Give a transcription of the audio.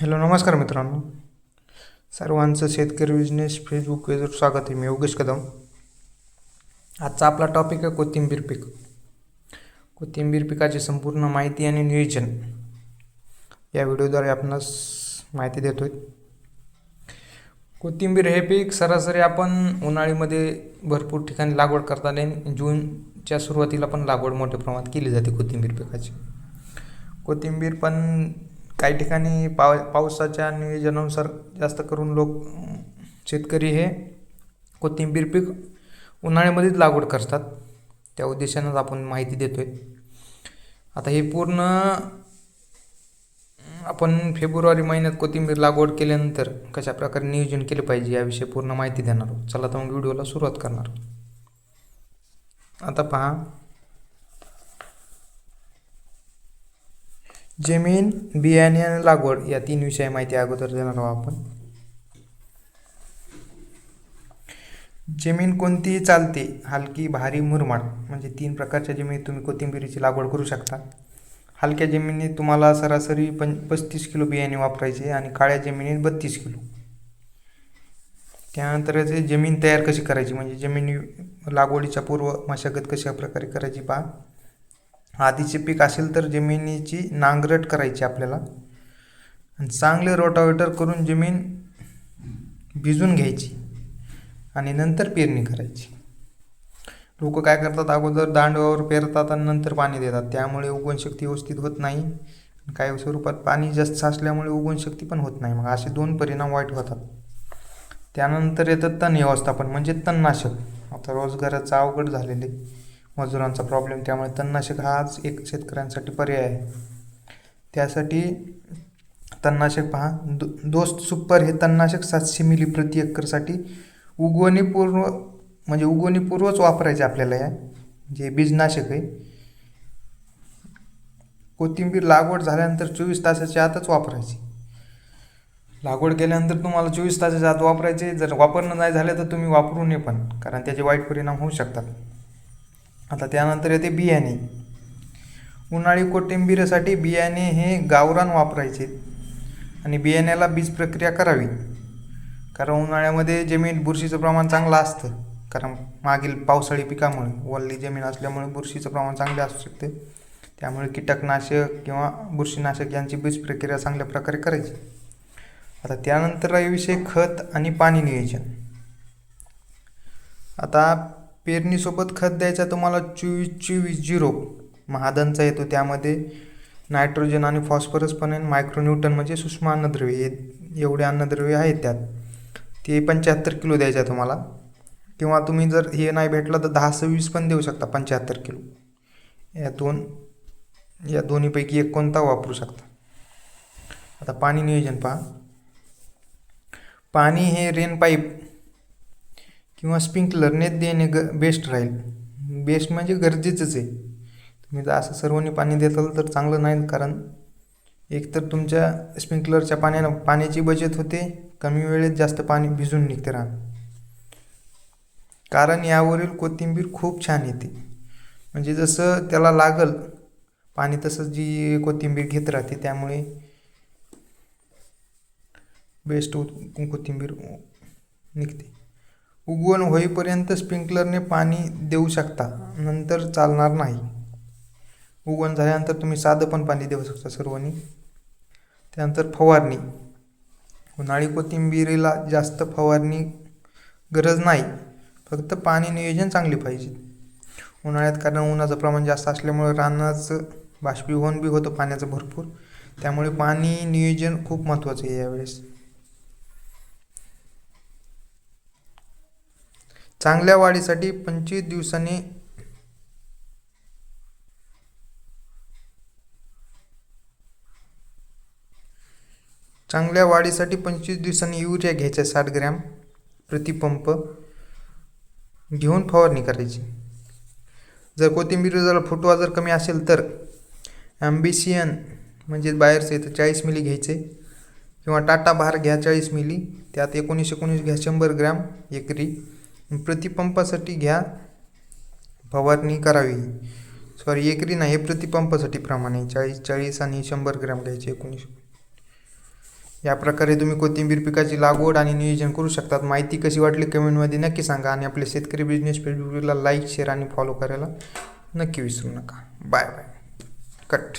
Hello नमस्कार मित्रांनो. सर्वांचं शेतकरी बिझनेस फेसबुक पेजवर स्वागत आहे. मी योगेश कदम. आजचा आपला टॉपिक आहे कोथिंबीर पीक. कोथिंबीर पिकाची संपूर्ण माहिती आणि नियोजन. या व्हिडिओद्वारे आपणास माहिती देतो आहे कोथिंबीर हे पीक सरासरी आपण उन्हाळीमध्ये भरपूर ठिकाणी लागवड करताना जूनच्या सुरुवातीला पण लागवड मोठ्या प्रमाणात केली जाते कोथिंबीर पिकाची. कोथिंबीर पण काही ठिकाणी पाव पावसाच्या नियोजनानुसार जास्त करून लोक शेतकरी हे कोथिंबीर पीक उन्हाळ्यामध्येच लागवड करतात. त्या उद्देशानंच आपण माहिती देतो आहे आता हे पूर्ण आपण फेब्रुवारी महिन्यात कोथिंबीर लागवड केल्यानंतर कशा प्रकारे नियोजन केले पाहिजे याविषयी पूर्ण माहिती देणार आहोत. चला तर मग व्हिडिओला सुरुवात करणार आता पहा. जमीन बियाणे आणि लागवड या तीन विषय माहिती अगोदर देणार आहोत आपण. जमीन कोणतीही चालते हलकी भारी मुरमाड म्हणजे तीन प्रकारच्या जमिनीत तुम्ही कोथिंबिरीची लागवड करू शकता. हलक्या जमिनीत तुम्हाला सरासरी पं पस्तीस किलो बियाणे वापरायचे आणि काळ्या जमिनीत बत्तीस किलो. त्यानंतर जमीन तयार कशी करायची? म्हणजे जमिनी लागवडीच्या पूर्व मशागत कशा प्रकारे करायची पहा. आधीचे पीक असेल तर जमिनीची नांगरट करायची आपल्याला. आणि चांगले रोटावेटर करून जमीन भिजून घ्यायची आणि नंतर पेरणी करायची. लोक काय करतात? अगोदर दांडवावर पेरतात आणि नंतर पाणी देतात. त्यामुळे उगवणशक्ती व्यवस्थित होत नाही. काही स्वरूपात पाणी जास्त असल्यामुळे उगवणशक्ती पण होत नाही. मग असे दोन परिणाम वाईट होतात. त्यानंतर येतात तण व्यवस्थापन म्हणजे तणनाशक. आता रोजगाराचं अवघड झालेले मजुरांचा प्रॉब्लेम त्यामुळे तणनाशक हाच एक शेतकऱ्यांसाठी पर्याय आहे. त्यासाठी तणनाशक पहा. दो दोस्त सुपर हे तणनाशक सातशे मिली प्रति एकरसाठी उगवणीपूर्व म्हणजे उगवणीपूर्वच वापरायचे आपल्याला या. जे बीजनाशक आहे. कोथिंबीर लागवड झाल्यानंतर चोवीस तासाच्या आतच वापरायची. लागवड केल्यानंतर तुम्हाला चोवीस तासाच्या आत वापरायचे. जर वापरणं नाही झालं तर तुम्ही वापरू नये पण कारण त्याचे वाईट परिणाम होऊ शकतात. आता त्यानंतर येते बियाणे. उन्हाळी कोथिंबीरसाठी बियाणे हे गावरान वापरायचे आणि बियाण्याला बीज प्रक्रिया करावी. कारण उन्हाळ्यामध्ये जमीन बुरशीचं प्रमाण चांगलं असतं. कारण मागील पावसाळी पिकामुळे वल्ली जमीन असल्यामुळे बुरशीचं प्रमाण चांगले असू शकते. त्यामुळे कीटकनाशक किंवा बुरशीनाशक यांची बीज प्रक्रिया चांगल्या प्रकारे करायची. आता त्यानंतर विषय खत आणि पाणी नियोजन. आता पेरणीसोबत खत द्यायचा तुम्हाला चोवीस चोवीस झिरो महादनचा येतो त्यामध्ये. नायट्रोजन आणि फॉस्फरस पण आहे मायक्रोन्यूटन म्हणजे सूक्ष्म अन्नद्रव्य. हे एवढे अन्नद्रव्य आहेत त्यात. ते पंच्याहत्तर किलो द्यायचं आहे तुम्हाला. किंवा तुम्ही जर हे नाही भेटलं तर दहा सव्वीस पण देऊ शकता पंच्याहत्तर किलो. या दोन या दोन्हीपैकी एक कोणता वापरू शकता? आता पाणी नियोजन पहा. पाणी हे रेन पाईप किंवा स्प्रिंकलरने देणे ग बेस्ट राहील. बेस्ट म्हणजे गरजेचंच आहे. तुम्ही जर असं सर्वांनी पाणी देताल तर चांगलं नाही कारण एकतर तुमच्या स्प्रिंकलरच्या पाण्यानं पाण्याची बचत होते कमी वेळेत जास्त पाणी भिजून निघते राहणं कारण यावरील कोथिंबीर खूप छान येते. म्हणजे जसं त्याला लागल पाणी तसंच जी कोथिंबीर घेत राहते त्यामुळे बेस्ट कोथिंबीर निघते. उगवण होईपर्यंत स्प्रिंकलरने पाणी देऊ शकता नंतर चालणार नाही. उगवण झाल्यानंतर तुम्ही साधं पण पाणी देऊ शकता सर्वांनी. त्यानंतर फवारणी. उन्हाळी कोथिंबिरीला जास्त फवारणी गरज नाही. फक्त पाणी नियोजन चांगले पाहिजे. उन्हाळ्यात कारण उन्हाचं प्रमाण जास्त असल्यामुळे रानाचं बाष्पीभवन बी होतं पाण्याचं भरपूर. त्यामुळे पाणी नियोजन खूप महत्त्वाचं आहे यावेळेस. चांगल्या वाढीसाठी पंचवीस दिवसांनी चांगल्या वाढीसाठी पंचवीस दिवसांनी युरिया घ्यायचा साठ ग्रॅम प्रतिपंप घेऊन फवारणी करायची. जर कोथिंबीर जर फुटवा जर कमी असेल तर ॲम्बिशियन म्हणजे बाहेरचे तर चाळीस मिली घ्यायचे किंवा टाटा भार घ्या चाळीस मिली त्यात एकोणीस एकोणीस घ्या शंभर ग्रॅम एकरी. प्रतिपंपासाठी घ्या. फवारणी करावी. सॉरी एकरी नाही हे प्रतिपंपासाठी प्रमाणे चाळीस चाळीस आणि शंभर ग्रॅम घ्यायचे एकोणीस. या प्रकारे तुम्ही कोथिंबीर पिकाची लागवड आणि नियोजन करू शकतात. माहिती कशी वाटली कमेंटमध्ये नक्की सांगा आणि आपले शेतकरी बिझनेस फेसबुकला लाईक शेअर आणि फॉलो करायला नक्की विसरू नका. Bye bye cut